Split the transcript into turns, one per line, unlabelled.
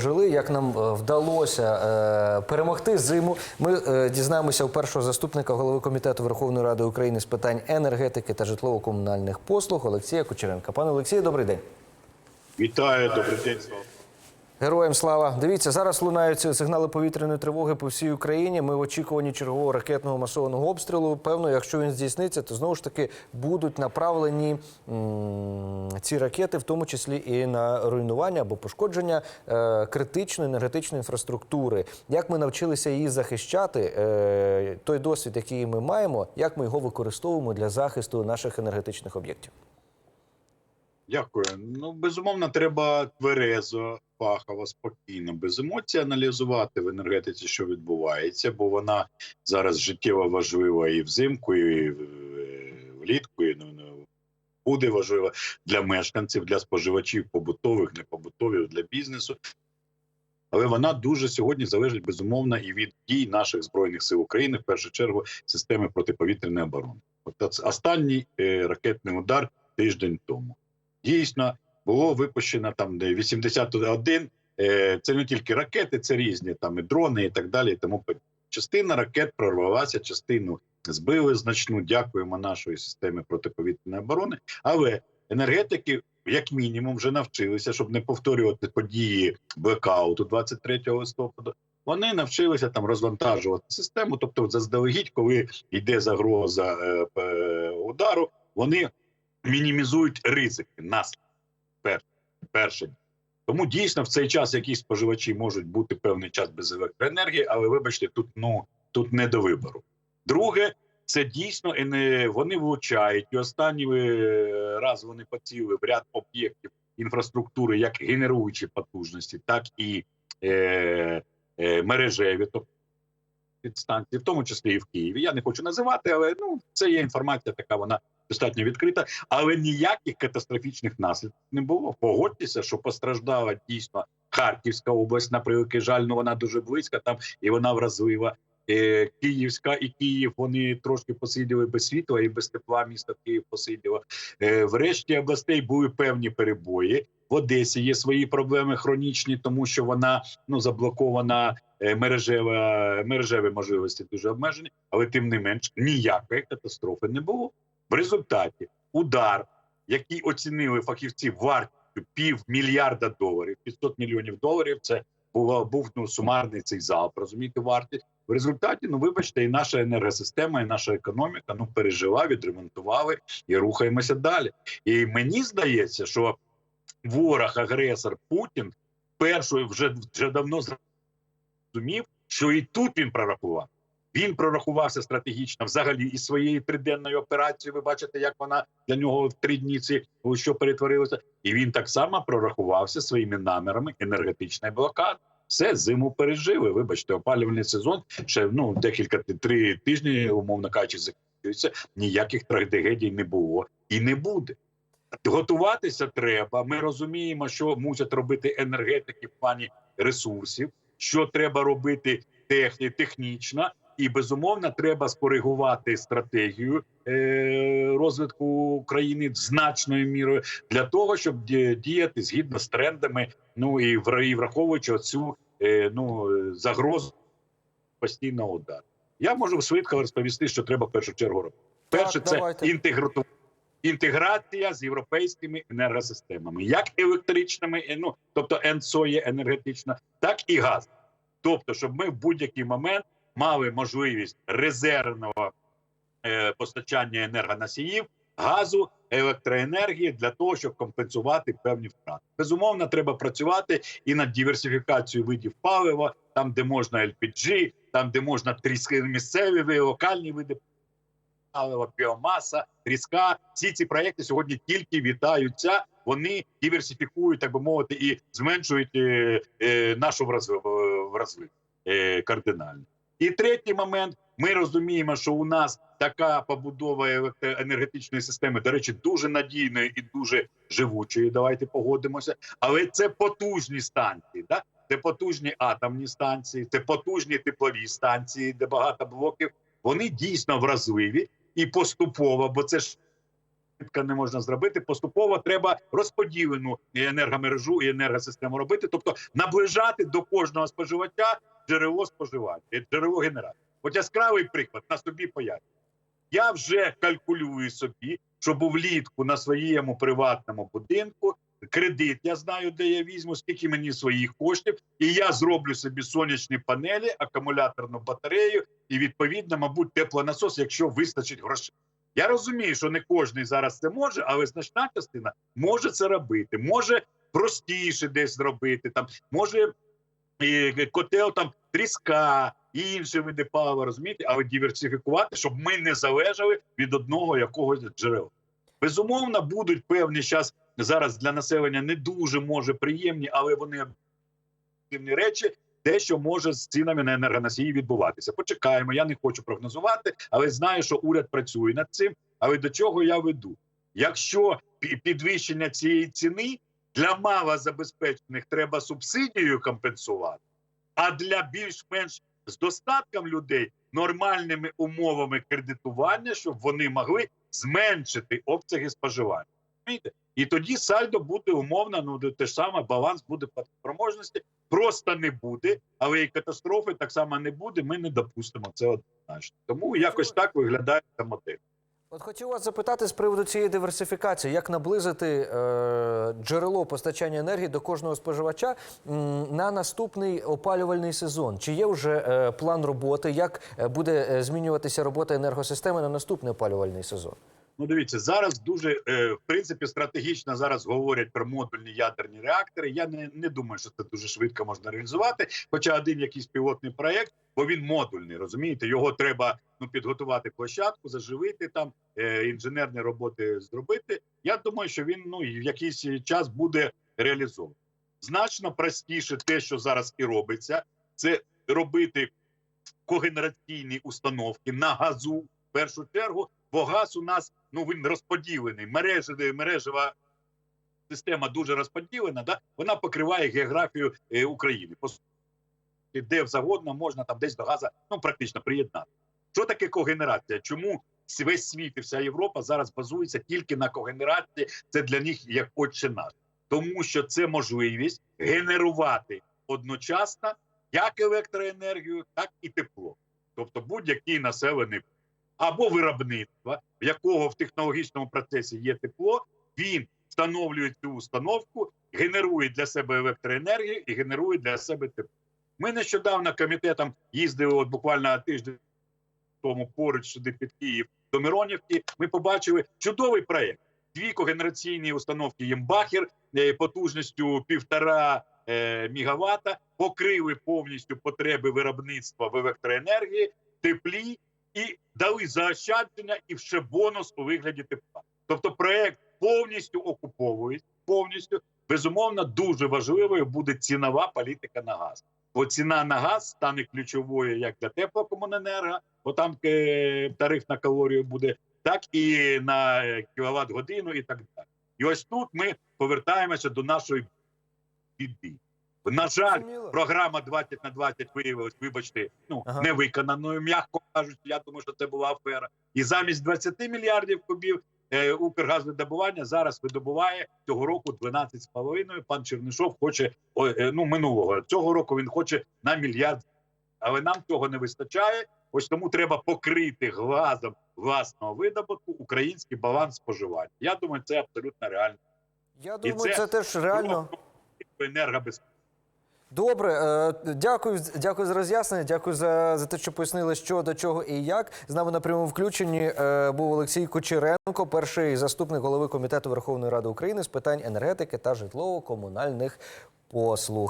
Жили, як нам е, вдалося е, перемогти зиму. Ми е, дізнаємося у першого заступника голови комітету Верховної Ради України з питань енергетики та житлово-комунальних послуг Олексія Кучеренка. Пане Олексію, добрий день.
Вітаю, добрий день.
Героям слава. Дивіться, зараз лунають сигнали повітряної тривоги по всій Україні. Ми в очікуванні чергового ракетного масованого обстрілу. Певно, якщо він здійсниться, то знову ж таки будуть направлені ці ракети, в тому числі і на руйнування або пошкодження е, критичної енергетичної інфраструктури. Як ми навчилися її захищати, е, той досвід, який ми маємо, як ми його використовуємо для захисту наших енергетичних об'єктів?
Дякую. Ну, безумовно, треба тверезо, фахово, спокійно, без емоцій аналізувати в енергетиці, що відбувається, бо вона зараз життєво важлива і взимку, і е, влітку, і ну, ну, буде важлива для мешканців, для споживачів побутових, для побутових, для бізнесу. Але вона дуже сьогодні залежить безумовно і від дій наших збройних сил України, в першу чергу, системи протиповітряної оборони. От останній е, ракетний удар тиждень тому. Дійсно, було випущено там де 81. Е, це не тільки ракети, це різні там і дрони, і так далі. Тому подібне. частина ракет прорвалася, частину збили значну. Дякуємо нашої системі протиповітряної оборони. Але енергетики, як мінімум, вже навчилися, щоб не повторювати події блекауту 23 листопада. Вони навчилися там розвантажувати систему. Тобто, заздалегідь, коли йде загроза е, удару, вони мінімізують ризики наслідки. Пер, перше. Тому дійсно в цей час якісь споживачі можуть бути певний час без електроенергії, але вибачте, тут ну тут не до вибору. Друге, це дійсно і не вони влучають. І останній е, раз вони поцілили в ряд об'єктів інфраструктури, як генеруючі потужності, так і е, е, мережеві, тобто підстанції, в тому числі і в Києві. Я не хочу називати, але ну це є інформація, така вона достатньо відкрита, але ніяких катастрофічних наслідків не було. Погодьтеся, що постраждала дійсно Харківська область, на превеликий жаль, ну вона дуже близька там і вона вразлива. Е, Київська і Київ вони трошки посиділи без світла і без тепла. Місто Київ посиділо. Е, в решті областей були певні перебої. В Одесі є свої проблеми хронічні, тому що вона ну заблокована е, мережева мережеві можливості дуже обмежені, але тим не менш ніякої катастрофи не було. В результаті удар, який оцінили фахівці вартістю півмільярда доларів, 500 мільйонів доларів. Це було був ну сумарний цей залп. Розумієте, вартість. В результаті, ну вибачте, і наша енергосистема, і наша економіка ну пережила, відремонтували і рухаємося далі. І мені здається, що ворог, агресор Путін першою вже вже давно зрозумів, що і тут він прорахував. Він прорахувався стратегічно взагалі із своєю триденною операцією. Ви бачите, як вона для нього в три дні ці що перетворилося, і він так само прорахувався своїми намірами енергетичної блокади. Все зиму пережили. Вибачте, опалювальний сезон ще ну декілька три тижні, умовно кажучи, закінчується. Ніяких трагедій не було і не буде. Готуватися треба. Ми розуміємо, що мусять робити енергетики в плані ресурсів, що треба робити техні, технічно, і безумовно треба скоригувати стратегію е, розвитку України значною мірою для того, щоб діяти згідно з трендами. Ну і враховуючи цю е, ну загрозу постійного удару. Я можу швидко розповісти, що треба в першу чергу робити. Перше, це інтегрувати. Інтеграція з європейськими енергосистемами, як електричними, е, ну тобто ЕНСО є енергетична, так і газ. Тобто, щоб ми в будь-який момент мали можливість резервного е, постачання енергоносіїв, газу, електроенергії для того, щоб компенсувати певні втрати. Безумовно, треба працювати і над диверсифікацією видів палива, там де можна LPG, там де можна тріски місцеві локальні види палива, біомаса, тріска. Всі ці проекти сьогодні тільки вітаються. Вони диверсифікують, так би мовити, і зменшують е, е, нашу вразливість е, кардинально. І третій момент: ми розуміємо, що у нас така побудова електроенергетичної системи, до речі, дуже надійної і дуже живучої. Давайте погодимося. Але це потужні станції. Да? Це потужні атомні станції, це потужні теплові станції, де багато блоків. Вони дійсно вразливі і поступово, бо це ж не можна зробити. Поступово треба розподілену енергомережу і енергосистему робити, тобто наближати до кожного споживача джерело споживання, джерело генерації. От яскравий приклад на собі поясню. Я вже калькулюю собі, щоб влітку на своєму приватному будинку кредит. Я знаю, де я візьму, скільки мені своїх коштів, і я зроблю собі сонячні панелі, акумуляторну батарею і відповідно, мабуть, теплонасос, якщо вистачить грошей. Я розумію, що не кожен зараз це може, але значна частина може це робити, може простіше десь зробити. Там може і котел там тріска, і інші види палива, розумієте, але диверсифікувати, щоб ми не залежали від одного якогось джерела. Безумовно, будуть певні час зараз для населення не дуже може приємні, але вони об'єктивні речі. Те, що може з цінами на енергоносії відбуватися. Почекаємо. Я не хочу прогнозувати, але знаю, що уряд працює над цим. Але до чого я веду? Якщо підвищення цієї ціни для малозабезпечених треба субсидією компенсувати, а для більш-менш з достатком людей нормальними умовами кредитування, щоб вони могли зменшити обсяги споживання. І тоді сальдо буде умовно, ну те ж саме, баланс буде по спроможності. Просто не буде, але і катастрофи так само не буде. Ми не допустимо це однозначно. Тому якось так виглядає ця модель.
От хотів вас запитати з приводу цієї диверсифікації, як наблизити е, джерело постачання енергії до кожного споживача на наступний опалювальний сезон? Чи є вже е, план роботи? Як е, буде е, змінюватися робота енергосистеми на наступний опалювальний сезон?
Ну, дивіться, зараз дуже е, в принципі стратегічно зараз говорять про модульні ядерні реактори. Я не, не думаю, що це дуже швидко можна реалізувати. Хоча один якийсь пілотний проект, бо він модульний, розумієте, його треба ну підготувати площадку, заживити там е, інженерні роботи зробити. Я думаю, що він ну в якийсь час буде реалізований. Значно простіше те, що зараз і робиться, це робити когенераційні установки на газу в першу чергу. Бо газ у нас ну він розподілений. Мережева, мережева система дуже розподілена. Да? Вона покриває географію е, України. По де завгодно можна там десь до газу ну практично приєднати. Що таке когенерація? Чому весь світ і вся Європа зараз базується тільки на когенерації? Це для них як отче наш. Тому що це можливість генерувати одночасно як електроенергію, так і тепло. Тобто будь-який населений. Або виробництва, в якого в технологічному процесі є тепло, він встановлює цю установку, генерує для себе електроенергію і генерує для себе тепло. Ми нещодавно комітетом їздили от буквально тиждень тому поруч сюди під Київ до Миронівки. Ми побачили чудовий проєкт. Дві когенераційні установки Ємбахер е, потужністю півтора е, мегаватта покрили повністю потреби виробництва в електроенергії, теплі і дали заощадження і ще бонус у вигляді тепла. Тобто, проект повністю окуповується, повністю безумовно дуже важливою буде цінова політика на газ. Бо ціна на газ стане ключовою як для теплокомуненерго, бо там е, тариф на калорію буде, так і на кіловат годину, і так далі. І ось тут ми повертаємося до нашої біди. На жаль, програма 20 на 20 виявилась, вибачте, ну
Ага.
не виконаною, м'яко кажучи. Я думаю, що це була афера. І замість 20 мільярдів кубів е, Укргазвидобування зараз видобуває цього року 12,5. Пан Чернишов хоче о, е, ну минулого цього року. Він хоче на мільярд, але нам цього не вистачає. Ось тому треба покрити газом власного видобутку український баланс споживання. Я думаю, це абсолютно реально.
Я
І
думаю, це теж реально.
енергобезпеки.
Добре, е, дякую, дякую за роз'яснення. Дякую за, за те, що пояснили, що до чого і як. З нами на прямому включенні е, був Олексій Кучеренко, перший заступник голови комітету Верховної Ради України з питань енергетики та житлово-комунальних послуг.